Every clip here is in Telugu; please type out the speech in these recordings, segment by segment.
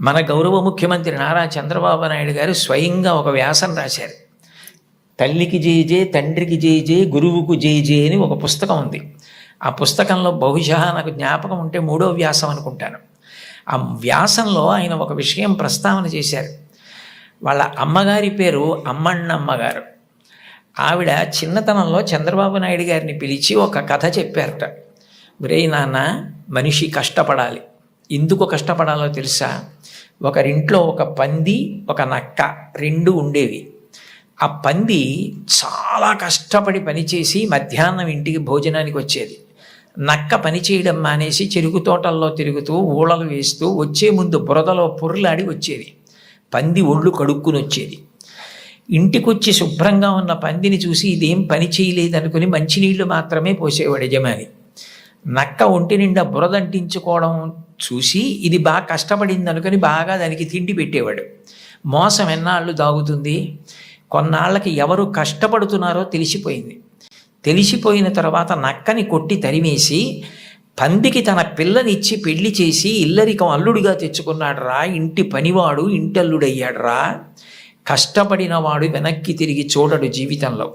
మన గౌరవ ముఖ్యమంత్రి నారా చంద్రబాబు నాయుడు గారు స్వయంగా ఒక వ్యాసం రాశారు. తల్లికి జే జే తండ్రికి జే జే గురువుకు జే జే అని ఒక పుస్తకం ఉంది. ఆ పుస్తకంలో బహుశా నాకు జ్ఞాపకం ఉంటే మూడో వ్యాసం అనుకుంటాను. ఆ వ్యాసంలో ఆయన ఒక విషయం ప్రస్తావన చేశారు. వాళ్ళ అమ్మగారి పేరు అమ్మన్నమ్మగారు ఆవిడ చిన్నతనంలో చంద్రబాబు నాయుడు గారిని పిలిచి ఒక కథ చెప్పారట. ఒరేయ్ నాన్న మనిషి కష్టపడాలి. ఎందుకు కష్టపడాలో తెలుసా? ఒకరింట్లో ఒక పంది ఒక నక్క రెండు ఉండేవి. ఆ పంది చాలా కష్టపడి పనిచేసి మధ్యాహ్నం ఇంటికి భోజనానికి వచ్చేది. నక్క పని చేయడం మానేసి చెరుకు తోటల్లో తిరుగుతూ ఊళలు వేస్తూ వచ్చే ముందు బురదలో పొర్లాడి వచ్చేది. పంది ఒళ్ళు కడుక్కుని వచ్చేది. ఇంటికొచ్చి శుభ్రంగా ఉన్న పందిని చూసి ఇదేం పని చేయలేదనుకుని మంచినీళ్ళు మాత్రమే పోసేవాడు యజమాని. నక్క ఒంటి నిండా బురదంటించుకోవడం చూసి ఇది బాగా కష్టపడింది అనుకుని బాగా దానికి తిండి పెట్టేవాడు. మోసం ఎన్నాళ్ళు దాగుతుంది? కొన్నాళ్ళకి ఎవరు కష్టపడుతున్నారో తెలిసిపోయింది. తెలిసిపోయిన తర్వాత నక్కని కొట్టి తరిమేసి పందికి తన పిల్లనిచ్చి పెళ్ళి చేసి ఇల్లరికం అల్లుడిగా తెచ్చుకున్నాడు రా ఇంటి పనివాడు ఇంటల్లుడయ్యాడు రా కష్టపడిన వాడు వెనక్కి తిరిగి చూడడు జీవితంలో.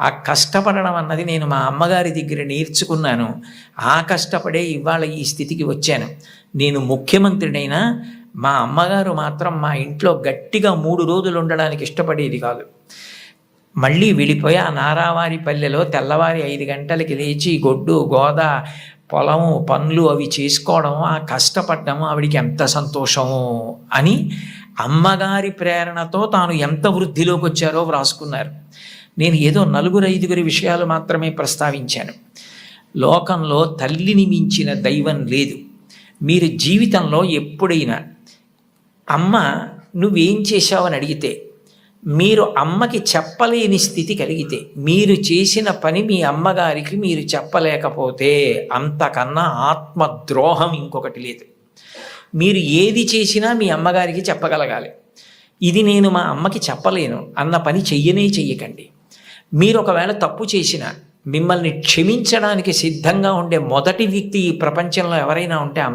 ఆ కష్టపడడం అన్నది నేను మా అమ్మగారి దగ్గర నేర్చుకున్నాను. ఆ కష్టపడే ఇవాళ ఈ స్థితికి వచ్చాను. నేను ముఖ్యమంత్రినైనా మా అమ్మగారు మాత్రం మా ఇంట్లో గట్టిగా మూడు రోజులు ఉండడానికి ఇష్టపడేది కాదు. మళ్ళీ వెళ్ళిపోయి ఆ నారావారి పల్లెలో తెల్లవారి ఐదు గంటలకి లేచి గొడ్డు గోద పొలము పనులు అవి చేసుకోవడం ఆ కష్టపడడం ఆవిడికి ఎంత సంతోషము అని అమ్మగారి ప్రేరణతో తాను ఎంత వృద్ధిలోకి వచ్చారో వ్రాసుకున్నారు. నేను ఏదో నలుగురు ఐదుగురి విషయాలు మాత్రమే ప్రస్తావించాను. లోకంలో తల్లిని మించిన దైవం లేదు. మీరు జీవితంలో ఎప్పుడైనా అమ్మ నువ్వేం చేశావని అడిగితే మీరు అమ్మకి చెప్పలేని స్థితి కలిగితే మీరు చేసిన పని మీ అమ్మగారికి మీరు చెప్పలేకపోతే అంతకన్నా ఆత్మద్రోహం ఇంకొకటి లేదు. మీరు ఏది చేసినా మీ అమ్మగారికి చెప్పగలగాలి. ఇది నేను మా అమ్మకి చెప్పలేను. అన్న పని చెయ్యనే చెయ్యకండి. మీరు ఒకవేళ తప్పు చేసిన మిమ్మల్ని క్షమించడానికి సిద్ధంగా ఉండే మొదటి వ్యక్తి ఈ ప్రపంచంలో ఎవరైనా ఉంటే